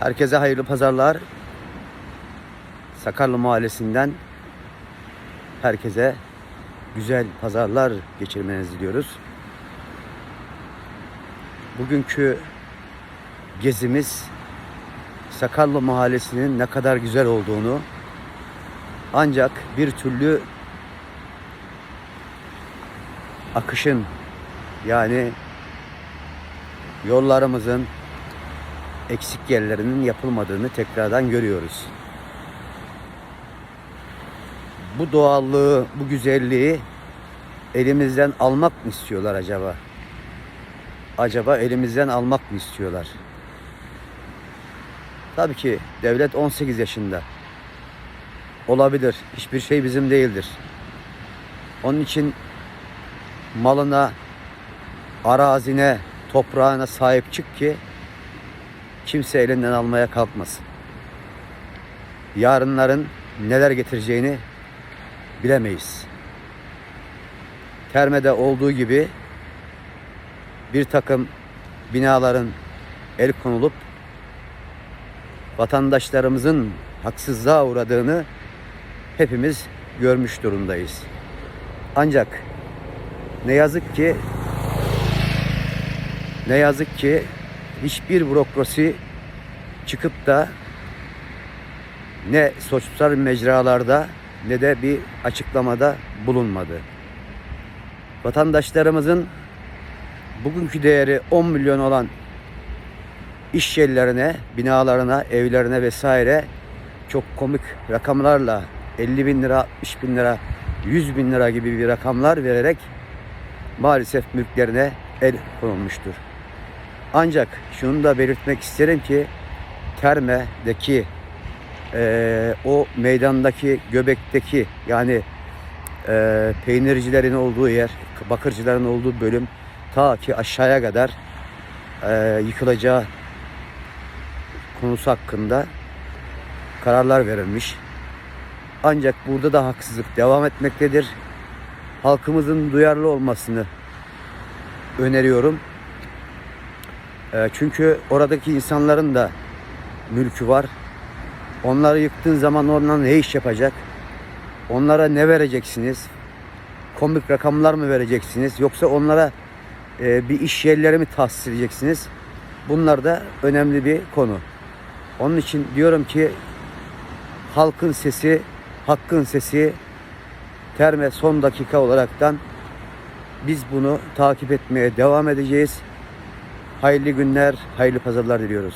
Herkese hayırlı pazarlar. Sakarlı Mahallesi'nden herkese güzel pazarlar geçirmenizi diliyoruz. Bugünkü gezimiz Sakarlı Mahallesi'nin ne kadar güzel olduğunu ancak bir türlü akışın yani yollarımızın eksik yerlerinin yapılmadığını tekrardan görüyoruz. Bu doğallığı, bu güzelliği elimizden almak mı istiyorlar acaba? Acaba elimizden almak mı istiyorlar? Tabii ki devlet 18 yaşında. Olabilir. Hiçbir şey bizim değildir. Onun için malına, arazine, toprağına sahip çık ki kimse elinden almaya kalkmasın. Yarınların neler getireceğini bilemeyiz. Terme'de olduğu gibi bir takım binaların el konulup vatandaşlarımızın haksızlığa uğradığını hepimiz görmüş durumdayız. Ancak ne yazık ki ne yazık ki hiçbir bürokrasi çıkıp da ne sosyal mecralarda ne de bir açıklamada bulunmadı. Vatandaşlarımızın bugünkü değeri 10 milyon olan iş yerlerine, binalarına, evlerine vesaire çok komik rakamlarla 50 bin lira, 60 bin lira, 100 bin lira gibi bir rakamlar vererek maalesef mülklerine el konulmuştur. Ancak şunu da belirtmek isterim ki Terme'deki eee, o meydandaki göbekteki yani eee, peynircilerin olduğu yer, bakırcıların olduğu bölüm ta ki aşağıya kadar eee, yıkılacağı konusu hakkında kararlar verilmiş. Ancak burada da haksızlık devam etmektedir. Halkımızın duyarlı olmasını öneriyorum. E, Çünkü oradaki insanların da mülkü var. Onları yıktığın zaman ondan ne iş yapacak? Onlara ne vereceksiniz? Komik rakamlar mı vereceksiniz? Yoksa onlara e, bir iş yerleri mi tahsis edeceksiniz? Bunlar da önemli bir konu. Onun için diyorum ki halkın sesi, hakkın sesi terme son dakika olaraktan biz bunu takip etmeye devam edeceğiz. Hayırlı günler, hayırlı pazarlar diliyoruz.